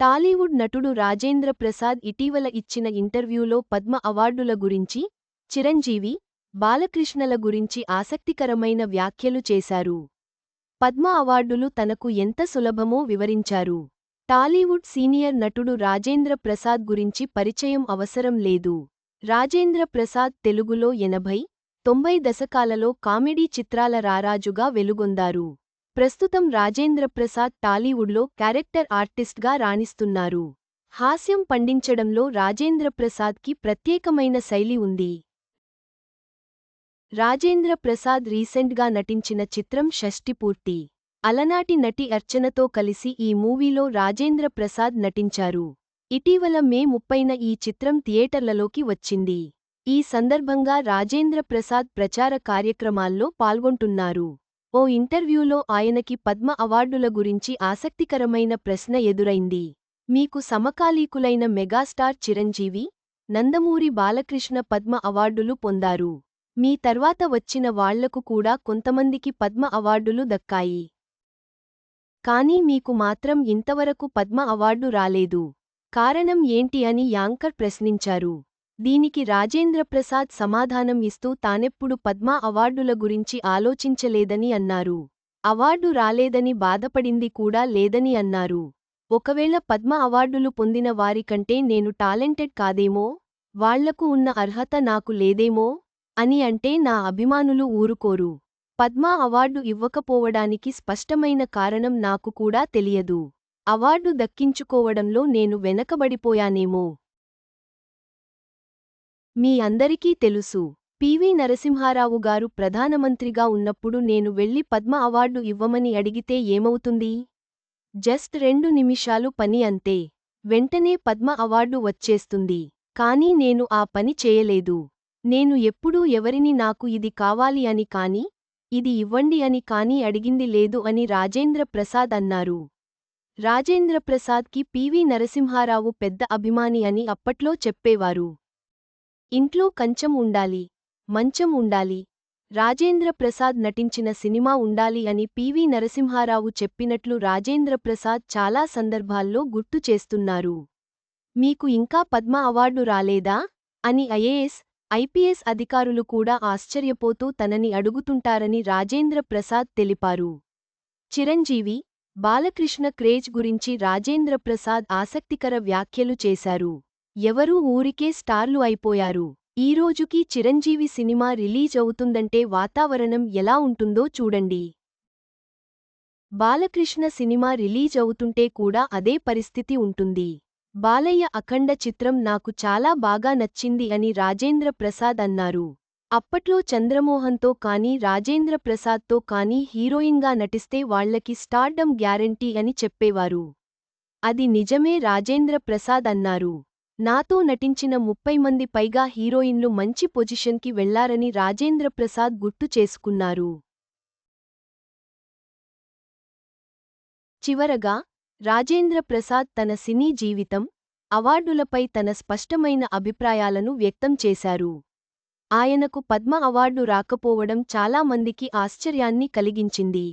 టాలీవుడ్ నటుడు రాజేంద్ర ప్రసాద్ ఇటీవల ఇచ్చిన ఇంటర్వ్యూలో పద్మ అవార్డుల గురించి చిరంజీవి బాలకృష్ణల గురించి ఆసక్తికరమైన వ్యాఖ్యలు చేశారు. పద్మ అవార్డులు తనకు ఎంత సులభమో వివరించారు. టాలీవుడ్ సీనియర్ నటుడు రాజేంద్ర ప్రసాద్ గురించి పరిచయం అవసరం లేదు. రాజేంద్ర ప్రసాద్ తెలుగులో ఎనభై తొంభై దశకాలలో కామెడీ చిత్రాల రారాజుగా వెలుగొందారు. ప్రస్తుతం రాజేంద్ర ప్రసాద్ టాలీవుడ్లో క్యారెక్టర్ ఆర్టిస్ట్గా రాణిస్తున్నారు. హాస్యం పండించడంలో రాజేంద్ర ప్రసాద్కి ప్రత్యేకమైన శైలి ఉంది. రాజేంద్ర ప్రసాద్ రీసెంట్గా నటించిన చిత్రం షష్టిపూర్తి అలనాటి నటి అర్చనతో కలిసి ఈ మూవీలో రాజేంద్ర ప్రసాద్ నటించారు. ఇటీవల మే ముప్పైన ఈ చిత్రం థియేటర్లలోకి వచ్చింది. ఈ సందర్భంగా రాజేంద్ర ప్రసాద్ ప్రచార కార్యక్రమాల్లో పాల్గొంటున్నారు. ఓ ఇంటర్వ్యూలో ఆయనకి పద్మ అవార్డుల గురించి ఆసక్తికరమైన ప్రశ్న ఎదురైంది. మీకు సమకాలీకులైన మెగాస్టార్ చిరంజీవి నందమూరి బాలకృష్ణ పద్మ అవార్డులు పొందారు. మీ తర్వాత వచ్చిన వాళ్ళకు కూడా కొంతమందికి పద్మ అవార్డులు దక్కాయి. కానీ మీకు మాత్రం ఇంతవరకు పద్మ అవార్డు రాలేదు. కారణం ఏంటి అని యాంకర్ ప్రశ్నించారు. దీనికి రాజేంద్ర ప్రసాద్ సమాధానం ఇస్తూ తానెప్పుడు పద్మ అవార్డుల గురించి ఆలోచించలేదని అన్నారు. అవార్డు రాలేదని బాధపడింది కూడా లేదని అన్నారు. ఒకవేళ పద్మ అవార్డులు పొందిన వారికంటే నేను టాలెంటెడ్ కాదేమో? వాళ్ళకు ఉన్న అర్హత నాకు లేదేమో? అని అంటే నా అభిమానులు ఊరుకోరు. పద్మ అవార్డు ఇవ్వకపోవడానికి స్పష్టమైన కారణం నాకు కూడా తెలియదు. అవార్డు దక్కించుకోవడంలో నేను వెనకబడిపోయానేమో? మీ అందరికీ తెలుసు. పివి నరసింహారావు గారు ప్రధానమంత్రిగా ఉన్నప్పుడు నేను వెళ్ళి పద్మ అవార్డు ఇవ్వమని అడిగితే ఏమవుతుంది? జస్ట్ రెండు నిమిషాలు పని అంతే. వెంటనే పద్మ అవార్డు వచ్చేస్తుంది. కానీ నేను ఆ పని చేయలేదు. నేను ఎప్పుడూ ఎవరిని నాకు ఇది కావాలి అని కాని ఇది ఇవ్వండి అని కాని అడిగింది లేదు అని రాజేంద్ర ప్రసాద్ అన్నారు. రాజేంద్ర ప్రసాద్కి పివి నరసింహారావు పెద్ద అభిమాని అని అప్పట్లో చెప్పేవారు. ఇంట్లో కంచం ఉండాలి మంచం ఉండాలి రాజేంద్ర ప్రసాద్ నటించిన సినిమా ఉండాలి అని పివి నరసింహారావు చెప్పినట్లు రాజేంద్ర ప్రసాద్ చాలా సందర్భాల్లో గుర్తు చేస్తున్నారు. మీకు ఇంకా పద్మ అవార్డు రాలేదా? అని ఐఏఎస్ ఐపీఎస్ అధికారులు కూడా ఆశ్చర్యపోతూ తనని అడుగుతుంటారని రాజేంద్ర ప్రసాద్ తెలిపారు. చిరంజీవి బాలకృష్ణ క్రేజ్ గురించి రాజేంద్ర ప్రసాద్ ఆసక్తికర వ్యాఖ్యలు చేశారు. ఎవరూ ఊరికే స్టార్లు అయిపోయారు. ఈ రోజుకి చిరంజీవి సినిమా రిలీజ్ అవుతుందంటే వాతావరణం ఎలా ఉంటుందో చూడండి. బాలకృష్ణ సినిమా రిలీజ్ అవుతుంటే కూడా అదే పరిస్థితి ఉంటుంది. బాలయ్య అఖండ చిత్రం నాకు చాలా బాగా నచ్చింది అని రాజేంద్ర ప్రసాద్ అన్నారు. అప్పట్లో చంద్రమోహన్తో కానీ రాజేంద్ర ప్రసాద్తో కానీ హీరోయిన్గా నటిస్తే వాళ్ళకి స్టార్డమ్ గ్యారంటీ అని చెప్పేవారు. అది నిజమే రాజేంద్ర ప్రసాద్ అన్నారు. నాతో నటించిన ముప్పై మంది పైగా హీరోయిన్లు మంచి పొజిషన్కి వెళ్ళారని రాజేంద్ర ప్రసాద్ గుర్తు చేసుకున్నారు. చివరగా రాజేంద్ర ప్రసాద్ తన సినీ జీవితం అవార్డులపై తన స్పష్టమైన అభిప్రాయాలను వ్యక్తం చేశారు. ఆయనకు పద్మ అవార్డు రాకపోవడం చాలా మందికి ఆశ్చర్యాన్ని కలిగించింది.